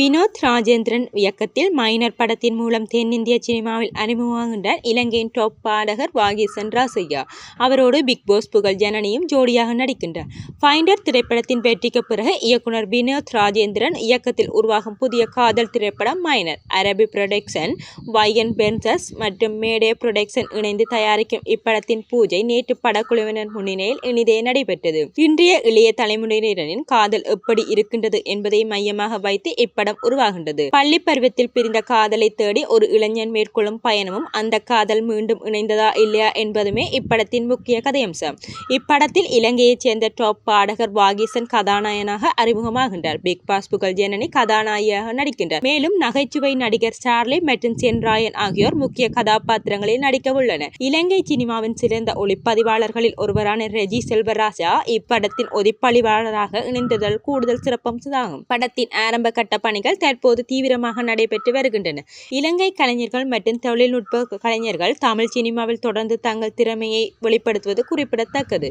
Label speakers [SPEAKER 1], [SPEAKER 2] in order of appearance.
[SPEAKER 1] வினோத் ராஜேந்திரன் இயக்கத்தில் மைனர் படத்தின் மூலம் தென்னிந்திய சினிமாவில் அறிமுகமாகின்றார் இலங்கையின் டாப் பாடகர் வாகீசன் ராசையா அவரோடு பிக் பாஸ் புகழ் ஜனனியும் ஜோடியாக நடிக்கின்றார் ஃபைண்டர் திரைப்படத்தின் வெற்றிக்கு பிறகு இயக்குனர் வினோத் ராஜேந்திரன் இயக்கத்தில் உருவாகும் புதிய காதல் திரைப்படம் மைனர். அரபி புரொடக்ஷன் வையன் பென்சஸ் மற்றும் மேடே புரொடக்ஷன் இணைந்து தயாரிக்கும் இப்படத்தின் பூஜை நேற்று படக்குழுவினர் முன்னிலையில் இனிதே நடைபெற்றது. இன்றைய இளைய தலைமுறையினரின் காதல் எப்படி இருக்கின்றது என்பதை மையமாக வைத்து இப்படம் உருவாகின்றது. பள்ளி பருவத்தில் பிரிந்த காதலை தேடி ஒரு இளைஞன் மேற்கொள்ளும் பயணமும் அந்த காதல் மீண்டும் இணைந்ததா இல்லையா என்பதுமே இப்படத்தின் முக்கிய கதையம்சம். இப்படத்தில் இலங்கையைச் சேர்ந்த டாப் பாடகர் வாகீசன் கதாநாயகனாக அறிமுகமாகின்றார். பிக் பாஸ் புகழ் ஜனனி கதாநாயகியாக நடிக்கின்றார். மேலும் நகைச்சுவை நடிகர் சார்லி மற்றும் சென்ராயன் ஆகியோர் முக்கிய கதாபாத்திரங்களில் நடிக்க உள்ளனர். இலங்கை சினிமாவின் சிறந்த ஒளிப்பதிவாளர்களில் ஒருவரான ரெஜி செல்வராஜா இப்படத்தின் ஒளிப்பதிவாளராக இணைந்ததால் கூடுதல் சிறப்பம்சமாகும் படத்தின் ஆரம்ப கட்ட பணிகள் தற்போது தீவிரமாக நடைபெற்று வருகின்றன. இலங்கை கலைஞர்கள் மற்றும் தொழில்நுட்ப கலைஞர்கள் தமிழ் சினிமாவில் தொடர்ந்து தங்கள் திறமையை வெளிப்படுத்துவது குறிப்பிடத்தக்கது.